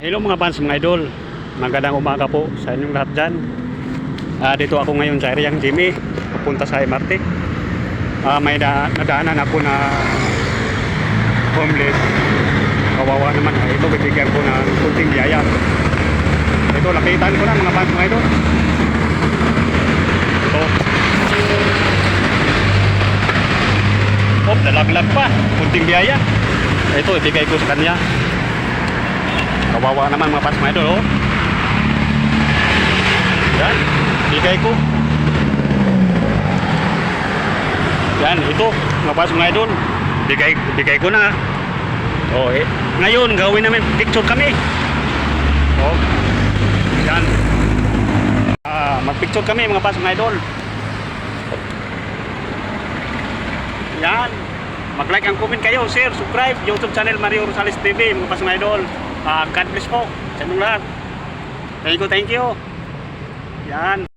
Hello mga fans, mga idol. Magandang umaga po sa inyong lahat dyan. Ah, dito ako ngayon sa Ariang Jimmy, papunta sa MRT. Ah, may da nadaanan ako na homeless. Kawawa naman. Ah, ito, bibigyan ko ng kunting biyaya. Ito, lapitan ko na mga fans, mga idol. Ito. Oh, dalaglag pa. Kunting biyaya. Ito, ibigay ko sa kanya. Kawawa naman mga pas mga idol, oh. Yan, bigay ko. Yan, ito, mga pas mga idol. Bigay, bigay ko na. Oh, eh. Ngayon, gawin namin picture kami. Oh. Yan. Ah, mag-picture kami mga pas mga idol. Yan. Mag-like and comment kayo, share, subscribe, YouTube channel Mario Rosales TV, mga pas mga idol. Ah, God bless po sa inyong lahat. Thank you, thank you. Yan.